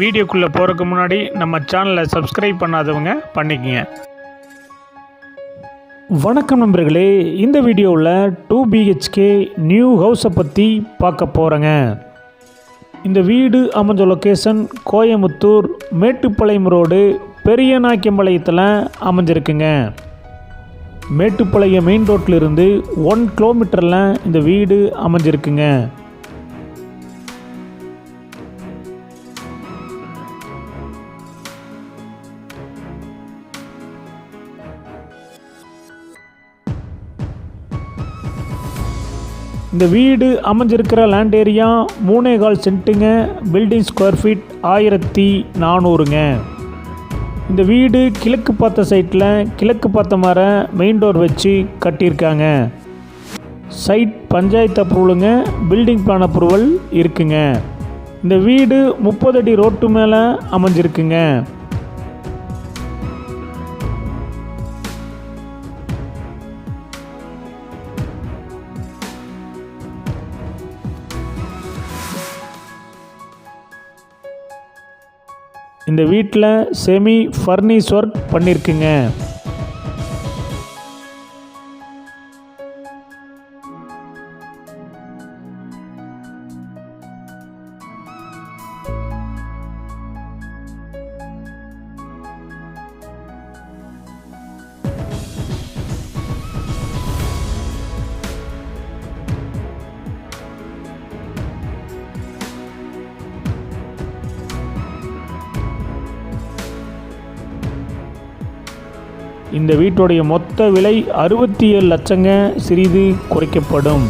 வீடியோக்குள்ளே போகிறதுக்கு முன்னாடி நம்ம சேனலை சப்ஸ்கிரைப் பண்ணாதவங்க பண்ணிக்கங்க. வணக்கம் நண்பர்களே இந்த வீடியோவில் டூ பிஹெச்கே நியூ ஹவுஸை பற்றி பார்க்க போகிறேங்க இந்த வீடு அமைஞ்ச லொக்கேஷன் கோயமுத்தூர் மேட்டுப்பாளையம் ரோடு பெரியநாய்க்கம்பாளையத்தில் அமைஞ்சிருக்குங்க. மேட்டுப்பாளையம் மெயின் ரோட்டிலிருந்து ஒன் கிலோமீட்டரில் இந்த வீடு அமைஞ்சிருக்குங்க. இந்த வீடு அமைஞ்சிருக்கிற லேண்ட் ஏரியா மூணே கால் சென்ட்டுங்க. பில்டிங் ஸ்கொயர் ஃபீட் ஆயிரத்தி நானூறுங்க. இந்த வீடு கிழக்கு பார்த்த சைட்டில் கிழக்கு பார்த்த மாதிரி மெயின் டோர் வச்சு கட்டியிருக்காங்க. சைட் பஞ்சாயத்து அப்ரூவலுங்க பில்டிங் பிளான் அப்ரூவல் இருக்குங்க. இந்த வீடு முப்பது அடி ரோட்டு மேலே அமைஞ்சிருக்குங்க. இந்த வீட்டில் செமி ஃபர்னிஸ் ஒர்க் பண்ணியிருக்குங்க. இந்த வீட்டுடைய மொத்த விலை அறுபத்தி ஏழு லட்சங்க சிறிது குறைக்கப்படும்.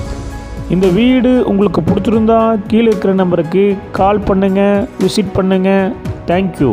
இந்த வீடு உங்களுக்கு பிடிச்சிருந்தா கீழே இருக்கிற நம்பருக்கு கால் பண்ணுங்கள் விசிட் பண்ணுங்கள் தேங்க்யூ